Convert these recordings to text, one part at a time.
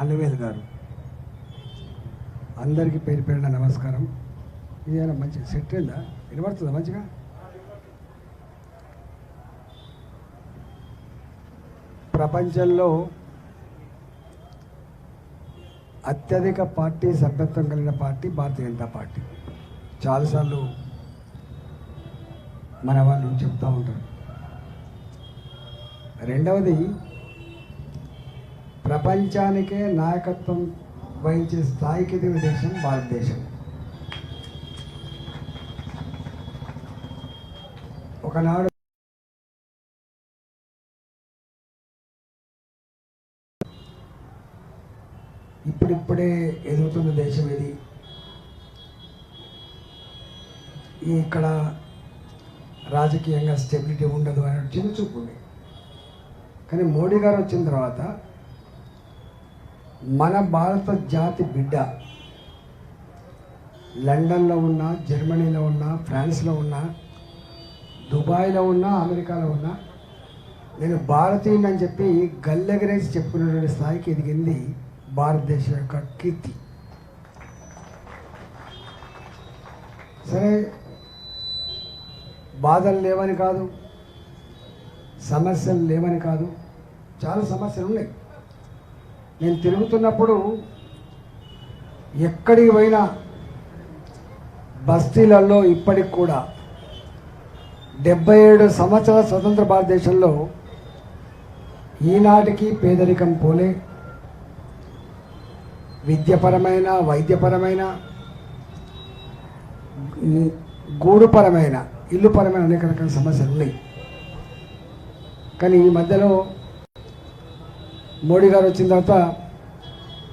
అన్నవేల్ గారు. అందరికీ పేరు పేరున నమస్కారం. ఇదేనా మంచి సెట్ అయిందా? వినబడుతుందా మంచిగా? ప్రపంచంలో అత్యధిక పార్టీ సభ్యత్వం కలిగిన పార్టీ భారతీయ జనతా పార్టీ. చాలాసార్లు మన వాళ్ళు చెప్తూ ఉంటారు. రెండవది ప్రపంచానికే నాయకత్వం వహించే స్థాయికి ఎదిగిన దేశం భారతదేశం. ఒకనాడు ఇప్పుడిప్పుడే ఎదుగుతున్న దేశం ఇది. ఇక్కడ రాజకీయంగా స్టెబిలిటీ ఉండదు అని చిన్న చూపు కానీ మోడీ గారు వచ్చిన తర్వాత మన భారత జాతి బిడ్డ లండన్లో ఉన్న జర్మనీలో ఉన్న ఫ్రాన్స్లో ఉన్న దుబాయ్లో ఉన్న అమెరికాలో ఉన్న నేను భారతీయుని అని చెప్పి గల్లెగరేసి చెప్పుకున్నటువంటి స్థాయికి ఎదిగింది భారతదేశం యొక్క కీర్తి. సరే బాధలు లేవని కాదు సమస్యలు లేవని కాదు చాలా సమస్యలు ఉన్నాయి. నేను తిరుగుతున్నప్పుడు ఎక్కడికి పోయినా బస్తీలలో ఇప్పటికి కూడా డెబ్బై ఏడు సంవత్సరాల స్వతంత్ర భారతదేశంలో ఈనాటికి పేదరికం పోలే. విద్యపరమైన వైద్యపరమైన గూడుపరమైన ఇల్లుపరమైన అనేక రకాల సమస్యలు ఉన్నాయి. కానీ ఈ మధ్యలో మోడీ గారు వచ్చిన తర్వాత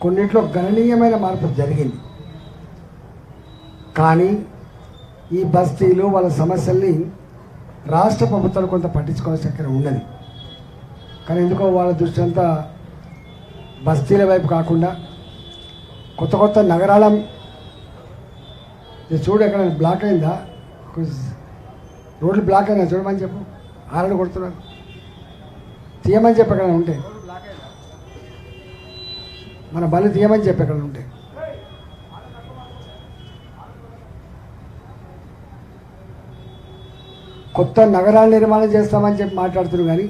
కొన్నింట్లో గణనీయమైన మార్పు జరిగింది. కానీ ఈ బస్తీలు వాళ్ళ సమస్యల్ని రాష్ట్ర ప్రభుత్వాలు కొంత పట్టించుకోవాల్సిన అక్కడ ఉన్నది. కానీ ఎందుకో వాళ్ళ దృష్టి అంతా బస్తీల వైపు కాకుండా కొత్త కొత్త నగరాల ఇది చూడు ఎక్కడ బ్లాక్ అయిందా? రోడ్లు బ్లాక్ అయినా చూడమని చెప్పు. ఆరడు కొడుతున్నారు తీయమని చెప్పి ఎక్కడ ఉంటే. మన బలి తీయమని చెప్పి అక్కడ ఉంటే. కొత్త నగరాలు నిర్మాణం చేస్తామని చెప్పి మాట్లాడుతున్నారు కానీ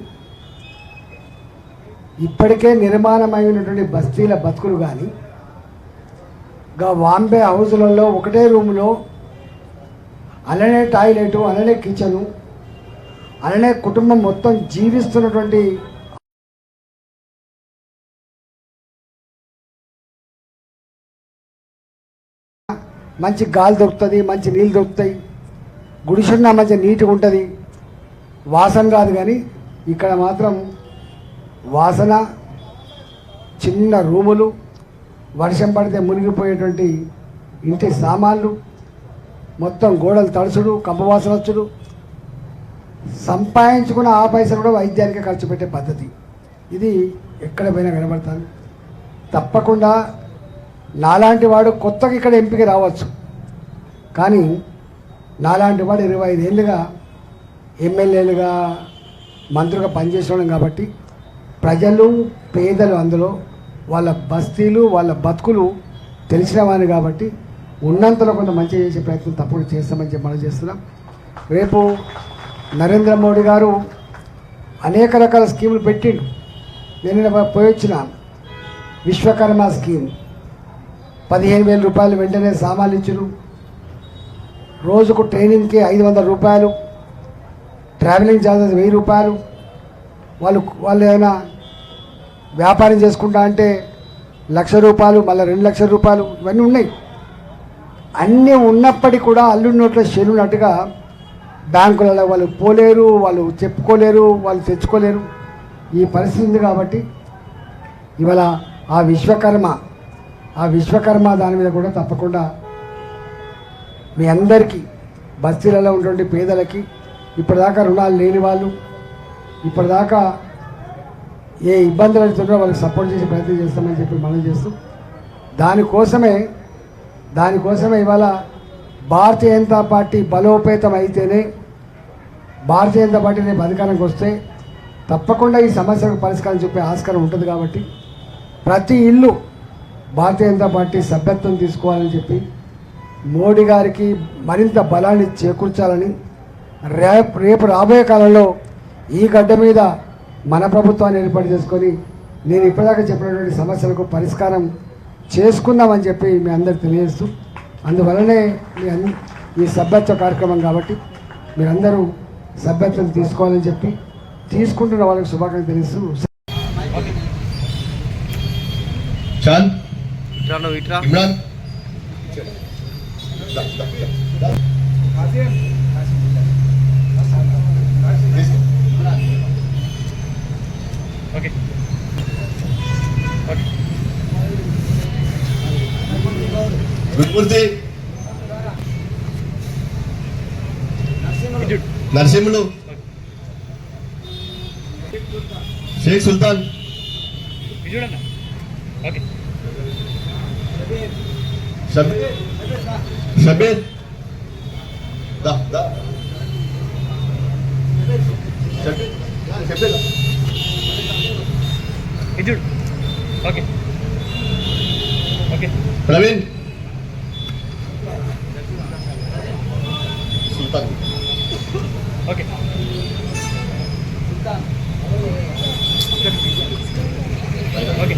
ఇప్పటికే నిర్మాణమైనటువంటి బస్తీల బతుకులు కానీ గా వాంబే హౌజులలో ఒకటే రూములో అలానే టాయిలెట్ అలానే కిచెను అలానే కుటుంబం మొత్తం జీవిస్తున్నటువంటి మంచి గాలి దొరుకుతుంది మంచి నీళ్ళు దొరుకుతాయి. గుడిసున్న మంచి నీట్గా ఉంటుంది. వాసన కాదు కానీ ఇక్కడ మాత్రం వాసన చిన్న రూములు వర్షం పడితే మునిగిపోయేటువంటి ఇంటి సామాన్లు మొత్తం గోడలు తడుచుడు కంపవాసన వచ్చుడు. సంపాదించుకున్న ఆ పైసలు కూడా వైద్యానికి ఖర్చు పెట్టే పద్ధతి. ఇది ఎక్కడ పోయినా కనబడతాను. తప్పకుండా నాలాంటి వాడు కొత్తగా ఇక్కడ ఎంపిక రావచ్చు. కానీ నాలాంటి వాడు ఇరవై ఐదేళ్ళుగా ఎమ్మెల్యేలుగా మంత్రులుగా పనిచేసేవాళ్ళం కాబట్టి ప్రజలు పేదలు అందులో వాళ్ళ బస్తీలు వాళ్ళ బతుకులు తెలిసిన వాడిని కాబట్టి ఉన్నంతలో కొంత మంచి చేసే ప్రయత్నం తప్పుడు చేస్తామని చెప్పి మనం చేస్తున్నాం. రేపు నరేంద్ర మోడీ గారు అనేక రకాల స్కీములు పెట్టిండు. నేను పోయి వచ్చిన విశ్వకర్మ స్కీమ్. పదిహేను వేల రూపాయలు వెంటనే సామాన్లు ఇచ్చారు రోజుకు ట్రైనింగ్కి ఐదు వందల రూపాయలు ట్రావెలింగ్ ఛార్జెస్ వెయ్యి రూపాయలు. వాళ్ళు వాళ్ళు ఏమైనా వ్యాపారం చేసుకుంటా అంటే లక్ష రూపాయలు మళ్ళీ రెండు లక్షల రూపాయలు ఇవన్నీ ఉన్నాయి. అన్నీ ఉన్నప్పటికీ కూడా అల్లుడి నోట్ల చెల్లున్నట్టుగా బ్యాంకులలో వాళ్ళు పోలేరు వాళ్ళు చెప్పుకోలేరు వాళ్ళు తెచ్చుకోలేరు. ఈ పరిస్థితి ఉంది కాబట్టి ఇవాళ ఆ విశ్వకర్మ ఆ విశ్వకర్మ దాని మీద కూడా తప్పకుండా మీ అందరికీ బస్తీలలో ఉన్నటువంటి పేదలకి ఇప్పటిదాకా రుణాలు లేని వాళ్ళు ఇప్పటిదాకా ఏ ఇబ్బందులు అవుతుందో వాళ్ళకి సపోర్ట్ చేసే ప్రయత్నం చేస్తామని చెప్పి మనం చేస్తూ దానికోసమే దానికోసమే ఇవాళ భారతీయ జనతా పార్టీ బలోపేతం అయితేనే భారతీయ జనతా పార్టీ రేపు అధికారానికి వస్తే తప్పకుండా ఈ సమస్యకు పరిష్కారం చెప్పే ఆస్కారం ఉంటుంది కాబట్టి ప్రతి ఇల్లు భారతీయ జనతా పార్టీ సభ్యత్వం తీసుకోవాలని చెప్పి మోడీ గారికి మరింత బలాన్ని చేకూర్చాలని రేపు రేపు రాబోయే కాలంలో ఈ గడ్డ మీద మన ప్రభుత్వాన్ని ఏర్పాటు చేసుకొని నేను ఇప్పటిదాకా చెప్పినటువంటి సమస్యలకు పరిష్కారం చేసుకుందామని చెప్పి మీ అందరికి తెలియజేస్తూ అందువలనే మీ అన్ని ఈ సభ్యత్వ కార్యక్రమం కాబట్టి మీరందరూ సభ్యత్వం తీసుకోవాలని చెప్పి తీసుకుంటున్న వాళ్ళకి శుభాకాంక్షలు తెలుస్తూ చాంద్. ఇట్రా నువ్వు ఇట్రా. ఓకే. నరసింహులు. షేక్ సుల్తాన్. ఓకే. షబీర్ షబీర్ దా దా షబీర్ షబీర్ ఇటు చూడు okay okay Praveen Sultan okay okay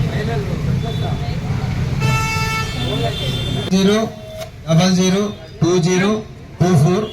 zero double zero two zero two four.